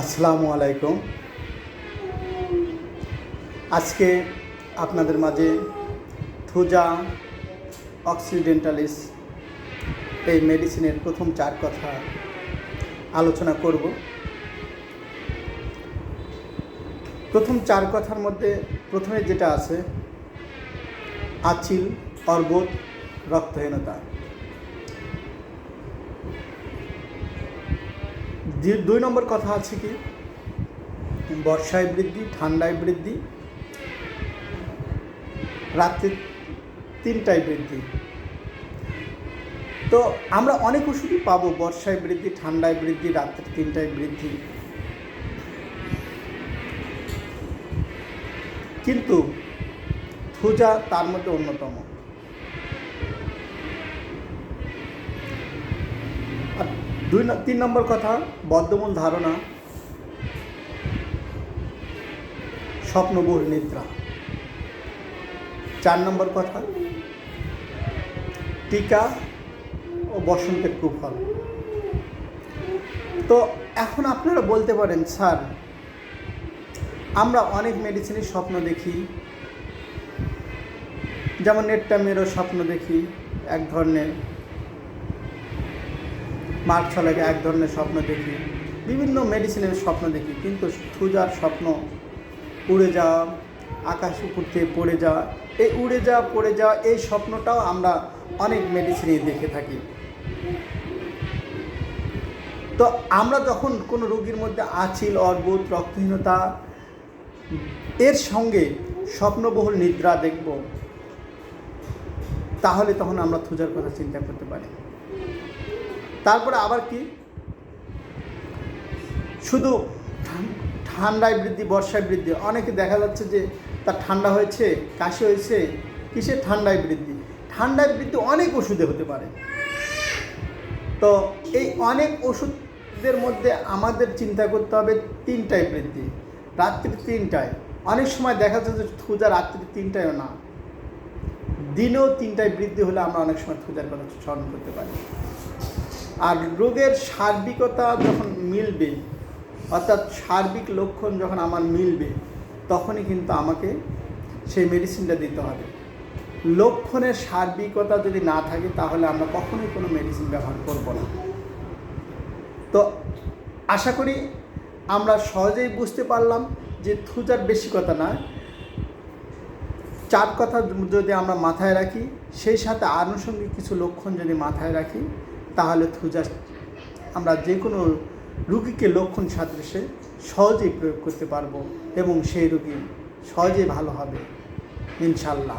আসসালামু আলাইকুম। আজকে আপনাদের মাঝে থুজা অক্সিডেন্টালিস এই মেডিসিনের প্রথম চার কথা আলোচনা করব। প্রথম চার কথার মধ্যে প্রথমে যেটা আছে, আচিল, অর্বুদ, রক্তহীনতা। দুই নম্বর কথা আছে কি? বর্ষায় বৃদ্ধি, ঠান্ডায় বৃদ্ধি, রাত্রে তিনটায় বৃদ্ধি। তো আমরা অনেক ওষুধই পাবো বর্ষায় বৃদ্ধি, ঠান্ডায় বৃদ্ধি, রাত্রে তিনটায় বৃদ্ধি। কিন্তু থুজা তার মধ্যে অন্যতম। আর দুই তিন নম্বর কথা, বদ্ধমূল ধারণা, স্বপ্নবহুল নিদ্রা। চার নম্বর কথা, টিকা ও বসন্তের কুফল। তো এখন আপনারা বলতে পারেন, স্যার, আমরা অনেক মেডিসিনের স্বপ্ন দেখি। যেমন নেটটামেরও স্বপ্ন দেখি, এক ধরনের। মার্ক ছলাকে এক ধরনের স্বপ্ন দেখি, বিভিন্ন মেডিসিনের স্বপ্ন দেখি, কিন্তু থুজার স্বপ্ন উড়ে যাওয়া, আকাশ উপর থেকে পড়ে যাওয়া, এই উড়ে যাওয়া, পড়ে যাওয়া, এই স্বপ্নটাও আমরা অনেক মেডিসিনে দেখে থাকি। তো আমরা যখন কোনো রোগীর মধ্যে আচিল অর্বুদ রক্তহীনতা, এর সঙ্গে স্বপ্নবহুল নিদ্রা দেখব, তাহলে তখন আমরা থুজার কথা চিন্তা করতে পারি। তারপরে আবার কি? শুধু ঠান্ডায় বৃদ্ধি, বর্ষায় বৃদ্ধি। অনেকে দেখা যাচ্ছে যে তার ঠান্ডা হয়েছে, কাশি হয়েছে, কিসের ঠান্ডায় বৃদ্ধি? ঠান্ডায় বৃদ্ধি অনেক ওষুধে হতে পারে। তো এই অনেক ওষুধের মধ্যে আমাদের চিন্তা করতে হবে তিনটায় বৃদ্ধি। রাত্রি তিনটায়। অনেক সময় দেখা যাচ্ছে যে থুজা রাত্রি তিনটায়ও না। দিনেও তিনটায় বৃদ্ধি হলে আমরা অনেক সময় থুজার কথা স্মরণ করতে পারি। আর রোগের সার্বিকতা যখন মিলবে, অর্থাৎ সার্বিক লক্ষণ যখন আমার মিলবে, তখনই কিন্তু আমাকে সেই মেডিসিনটা দিতে হবে। লক্ষণের সার্বিকতা যদি না থাকে, তাহলে আমরা কখনোই কোনো মেডিসিন ব্যবহার করব না। তো আশা করি আমরা সহজেই বুঝতে পারলাম যে থুজার বেশি কথা নয় চার কথা যদি আমরা মাথায় রাখি, সেই সাথে আনুষঙ্গিক কিছু লক্ষণ যদি মাথায় রাখি তাহলে থুজা আমরা যে কোনো রুগীকে লক্ষণ সাদৃশ্যে সহজেই প্রয়োগ করতে পারব এবং সেই রুগী সহজেই ভালো হবে, ইনশাল্লাহ।